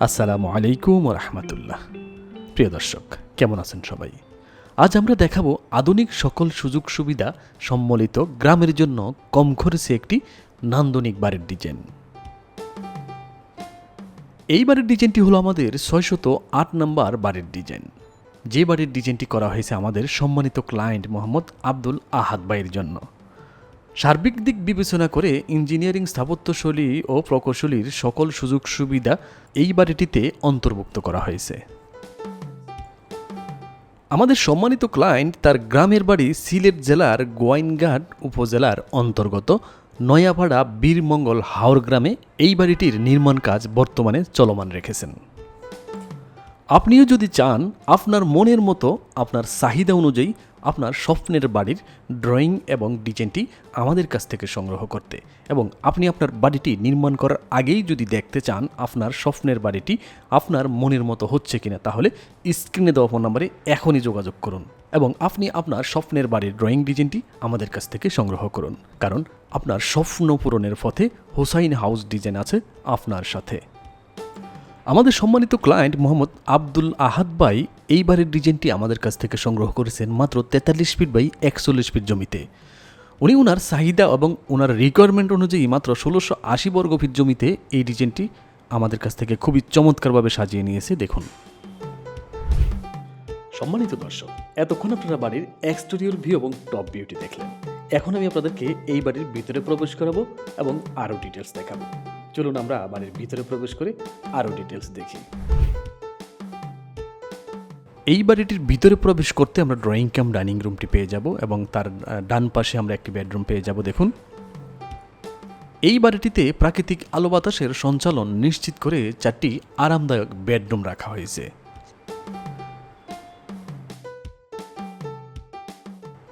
আসসালামু আলাইকুম রহমতুল্লাহ। প্রিয় দর্শক, কেমন আছেন সবাই? আজ আমরা দেখাবো আধুনিক সকল সুযোগ সুবিধা সম্বলিত গ্রামের জন্য কম খরচে একটি নান্দনিক বাড়ির ডিজাইন। এই বাড়ির ডিজাইনটি হলো আমাদের ছয়শত আট নম্বর বাড়ির ডিজাইন। যে বাড়ির ডিজাইনটি করা হয়েছে আমাদের সম্মানিত ক্লায়েন্ট মোহাম্মদ আব্দুল আহাদ ভাইয়ের জন্য। সার্বিক দিক বিবেচনা করে ইঞ্জিনিয়ারিং স্থাপত্যশৈলী ও প্রকৌশলীর সকল সুযোগ সুবিধা এই বাড়িটিতে অন্তর্ভুক্ত করা হয়েছে। আমাদের সম্মানিত ক্লায়েন্ট তার গ্রামের বাড়ি সিলেট জেলার গোয়াইনঘাট উপজেলার অন্তর্গত নয়াপাড়া বীরমঙ্গল হাওর গ্রামে এই বাড়িটির নির্মাণ কাজ বর্তমানে চলমান রেখেছেন। আপনিও যদি চান, আপনার মনের মতো আপনার চাহিদা অনুযায়ী আপনার স্বপ্নের বাড়ির ড্রয়িং এবং ডিজাইনটি আমাদের কাছ থেকে সংগ্রহ করতে। এবং আপনি আপনার বাড়িটি নির্মাণ করার আগেই যদি দেখতে চান আপনার স্বপ্নের বাড়িটি আপনার মনের মতো হচ্ছে কিনা, তাহলে স্ক্রিনে দেওয়া ফোন নম্বরে এখনই যোগাযোগ করুন এবং আপনি আপনার স্বপ্নের বাড়ির ড্রয়িং ডিজাইনটি আমাদের কাছ থেকে সংগ্রহ করুন। কারণ আপনার স্বপ্ন পূরণের পথে হোসাইন হাউস ডিজাইন আছে আপনার সাথে। আমাদের সম্মানিত ক্লায়েন্ট মোহাম্মদ আব্দুল আহাদ বাই এইবারের ডিজাইনটি আমাদের কাছ থেকে সংগ্রহ করেছেন মাত্র তেতাল্লিশ ফিট বাই একচল্লিশ ফিট জমিতে। উনি ওনার চাহিদা এবং ওনার রিকোয়ারমেন্ট অনুযায়ী মাত্র ষোলোশো আশি বর্গ ফিট জমিতে এই ডিজাইনটি আমাদের কাছ থেকে খুবই চমৎকারভাবে সাজিয়ে নিয়েছে, দেখুন। সম্মানিত দর্শক, এতক্ষণ আপনারা বাড়ির এক্সটেরিয়র ভিউ এবং টপ ভিউটি দেখলেন। এখন আমি আপনাদেরকে এই বাড়ির ভিতরে প্রবেশ করাবো এবং আরও ডিটেলস দেখাবো। চলুন আমরা বাড়ির ভিতরে প্রবেশ করে আরও ডিটেলস দেখি। এই বাড়িটির ভিতরে প্রবেশ করতে আমরা ড্রয়িং ক্যাম ডাইনিং রুমটি পেয়ে যাব এবং তার ডান পাশে আমরা একটি বেডরুম পেয়ে যাব, দেখুন। এই বাড়িটিতে প্রাকৃতিক আলো বাতাসের সঞ্চালন নিশ্চিত করে চারটি আরামদায়ক বেডরুম রাখা হয়েছে।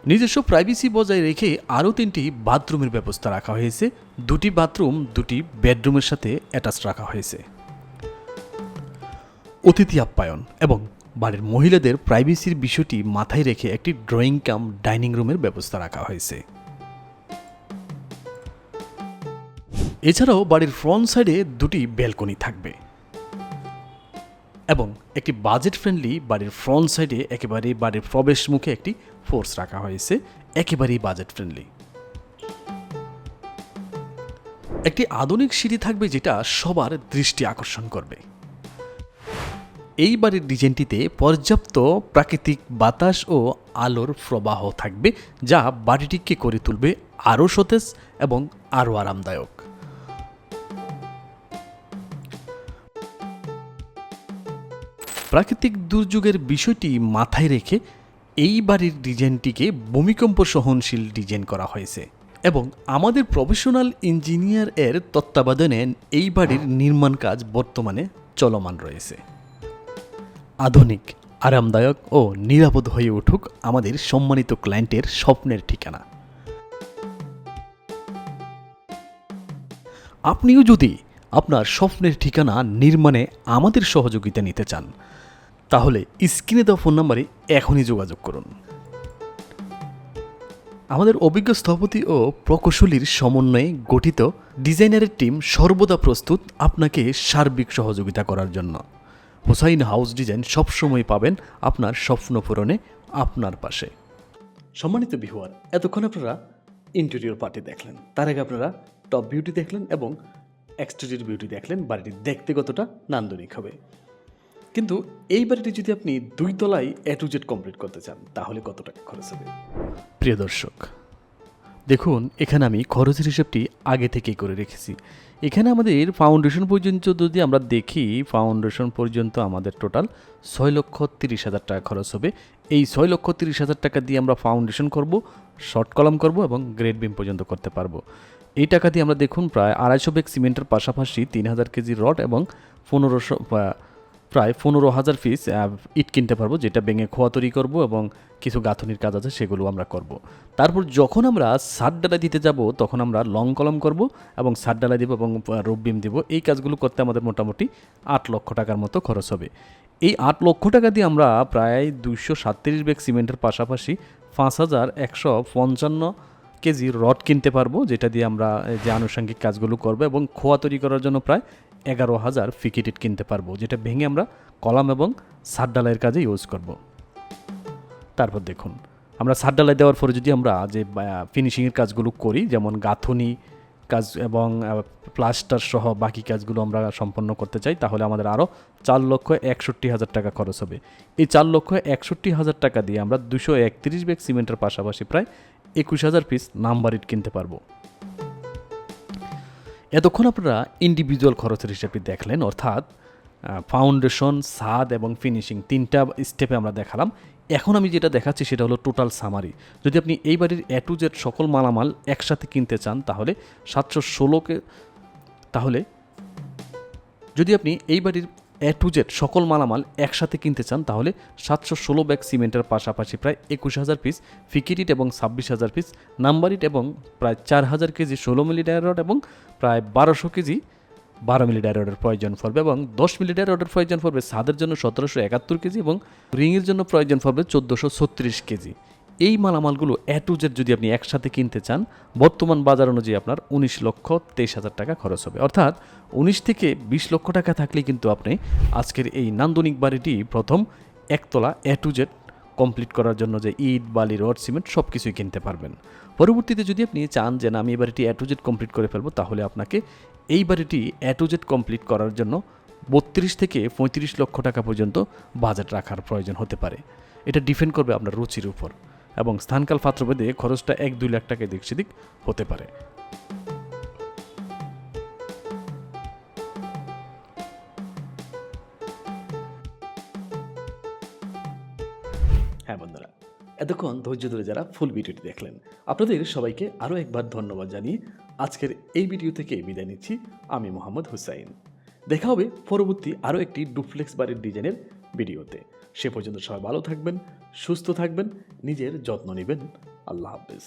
নিজস্ব প্রাইভেসি বজায় রেখে আরও তিনটি বাথরুমের ব্যবস্থা রাখা হয়েছে। দুটি বাথরুম দুটি বেডরুমের সাথে অ্যাটাচ রাখা হয়েছে। অতিথি আপ্যায়ন এবং বাড়ির মহিলাদের প্রাইভেসির বিষয়টি মাথায় রেখে একটি ড্রয়িং কাম ডাইনিং রুমের ব্যবস্থা রাখা হয়েছে। এছাড়াও বাড়ির ফ্রন্ট সাইডে দুটি ব্যালকনি থাকবে। এবং একটি বাজেট ফ্রেন্ডলি বাড়ির ফ্রন্ট সাইডে একেবারে বাড়ির প্রবেশ মুখে একটি ফোর্স রাখা হয়েছে, একেবারেই বাজেট ফ্রেন্ডলি একটি আধুনিক সিঁড়ি থাকবে যেটা সবার দৃষ্টি আকর্ষণ করবে। এই বাড়ির ডিজাইনটিতে পর্যাপ্ত প্রাকৃতিক বাতাস ও আলোর প্রবাহ থাকবে, যা বাড়িটিকে করে তুলবে আরও সতেজ এবং আরও আরামদায়ক। প্রাকৃতিক দুর্যোগের বিষয়টি মাথায় রেখে এই বাড়ির ডিজাইনটিকে ভূমিকম্প সহনশীল ডিজাইন করা হয়েছে এবং আমাদের প্রফেশনাল ইঞ্জিনিয়ার এর তত্ত্বাবধানে এই বাড়ির নির্মাণ কাজ বর্তমানে চলমান রয়েছে। আধুনিক, আরামদায়ক ও নিরাপদ হয়ে উঠুক আমাদের সম্মানিত ক্লায়েন্টের স্বপ্নের ঠিকানা। আপনিও যদি আপনার স্বপ্নের ঠিকানা নির্মাণে আমাদের সহযোগিতা নিতে চান তাহলে স্ক্রিনে দেওয়া ফোন নাম্বারে এখনই যোগাযোগ করুন। আমাদের অভিজ্ঞ স্থপতি ও প্রকৌশলীর সমন্বয়ে গঠিত ডিজাইনারের টিম সর্বদা প্রস্তুত আপনাকে সার্বিক সহযোগিতা করার জন্য। হোসাইন হাউস ডিজাইন সবসময় পাবেন আপনার স্বপ্ন পূরণে আপনার পাশে। সম্মানিত বিহুয়ার এতক্ষণ আপনারা ইন্টেরিয়র পার্টি দেখলেন। তার আগে আপনারা টপ বিউটি দেখলেন এবং এক্সটেরিয়র বিউটি দেখলেন। বাড়িটি দেখতে কতটা নান্দনিক হবে। কিন্তু এই বাড়িটি যদি আপনি দুই তলায় এ টু জেড কমপ্লিট করতে চান, তাহলে কত টাকা খরচ হবে? প্রিয় দর্শক, দেখুন, এখানে আমি খরচের হিসাবটি আগে থেকেই করে রেখেছি। এখানে আমাদের ফাউন্ডেশন পর্যন্ত যদি আমরা দেখি ফাউন্ডেশন পর্যন্ত আমাদের টোটাল ছয় লক্ষ তিরিশ হাজার টাকা খরচ হবে। এই ছয় লক্ষ তিরিশ হাজার টাকা দিয়ে আমরা ফাউন্ডেশন করব শর্ট কলাম করব এবং গ্রেড বিম পর্যন্ত করতে পারব। এই টাকা দিয়ে আমরা দেখুন, প্রায় আড়াইশো বেগ সিমেন্টের পাশাপাশি তিন হাজার কেজি রড এবং পনেরোশো প্রায় পনেরো হাজার পিস ইট কিনতে পারব, যেটা ভেঙে খোয়া তৈরি করব এবং কিছু গাঁথনির কাজ আছে, সেগুলো আমরা করব। তারপর যখন আমরা সার ডালা দিতে যাব, তখন আমরা লং কলম করব এবং সার ডালা দিব এবং রূপ বিম দিব এই কাজগুলো করতে আমাদের মোটামুটি আট লক্ষ টাকার মতো খরচ হবে এই আট লক্ষ টাকা দিয়ে আমরা প্রায় দুইশো সাতত্রিশ ব্যাগ সিমেন্টের পাশাপাশি পাঁচ হাজার একশো পঞ্চান্ন কেজি রড কিনতে পারব, যেটা দিয়ে আমরা যে আনুষঙ্গিক কাজগুলো করব এবং খোয়া তৈরি করার জন্য প্রায় এগারো হাজার ফিকিটিট কিনতে পারব, যেটা ভেঙে আমরা কলাম এবং সার ডালাইয়ের কাজে ইউজ করব। তারপর দেখুন, আমরা সার ডালাই দেওয়ার পরে যদি আমরা যে ফিনিশিংয়ের কাজগুলো করি, যেমন গাঁথুনি কাজ এবং প্লাস্টার সহ বাকি কাজগুলো আমরা সম্পন্ন করতে চাই, তাহলে আমাদের আরও চার লক্ষ একষট্টি হাজার টাকা খরচ হবে। এই চার লক্ষ একষট্টি হাজার টাকা দিয়ে আমরা দুশো একত্রিশ ব্যাগ সিমেন্টের পাশাপাশি প্রায় একুশ হাজার পিস নাম্বার ইট কিনতে পারব। এতক্ষণ আপনারা ইন্ডিভিজুয়াল খরচের হিসেবে দেখলেন, অর্থাৎ ফাউন্ডেশন সাদ এবং ফিনিশিং তিনটা স্টেপে আমরা দেখালাম। এখন আমি যেটা দেখাচ্ছি সেটা হলো টোটাল সামারি যদি আপনি এই বাড়ির এ টু জেড সকল মালামাল একসাথে কিনতে চান, তাহলে সাতশো ষোলোকে তাহলে যদি আপনি এই বাড়ির এ টু জেড সকল মালামাল একসাথে কিনতে চান, তাহলে সাতশো ষোলো ব্যাগ সিমেন্টের পাশাপাশি প্রায় একুশ হাজার পিস ফিকিরিট এবং ছাব্বিশ হাজার পিস নাম্বারিট এবং প্রায় চার হাজার কেজি ষোলো মিলি ডায়রড এবং প্রায় বারোশো কেজি বারো মিলি ডায়রডের প্রয়োজন পড়বে এবং দশ মিলি ডায়রডের প্রয়োজন পড়বে সাদের জন্য সতেরোশো একাত্তর কেজি এবং রিংয়ের জন্য প্রয়োজন পড়বে চোদ্দোশো ছত্রিশ কেজি। এই মালামালগুলো এ টু জেড যদি আপনি একসাথে কিনতে চান, বর্তমান বাজার অনুযায়ী আপনার উনিশ লক্ষ তেইশ হাজার টাকা খরচ হবে। অর্থাৎ উনিশ থেকে বিশ লক্ষ টাকা থাকলে কিন্তু আপনি আজকের এই নান্দনিক বাড়িটি প্রথম একতলা এ টু জেড কমপ্লিট করার জন্য যে ইট, বালি, রড, সিমেন্ট সব কিছুই কিনতে পারবেন। পরবর্তীতে যদি আপনি চান যে না, আমি এই বাড়িটি এ টু জেড কমপ্লিট করে ফেলব, তাহলে আপনাকে এই বাড়িটি এ টু জেড কমপ্লিট করার জন্য বত্রিশ থেকে পঁয়ত্রিশ লক্ষ টাকা পর্যন্ত বাজেট রাখার প্রয়োজন হতে পারে। এটা ডিপেন্ড করবে আপনার রুচির উপর। এবং স্থানকাল পাত্রভেদে খরচটা এক দুই লাখ টাকা দিক সেদিক হতে পারে। হ্যাঁ বন্ধুরা, এতক্ষণ ধৈর্য ধরে যারা ফুল ভিডিওটি দেখলেন, আপনাদের সবাইকে আরও একবার ধন্যবাদ জানিয়ে আজকের এই ভিডিও থেকে বিদায় নিচ্ছি। আমি মোহাম্মদ হুসাইন। দেখা হবে পরবর্তী আরও একটি ডুপ্লেক্স বাড়ির ডিজাইনের ভিডিওতে সে পর্যন্ত সবাই ভালো থাকবেন, সুস্থ থাকবেন নিজের যত্ন নেবেন। আল্লাহ হাফেজ।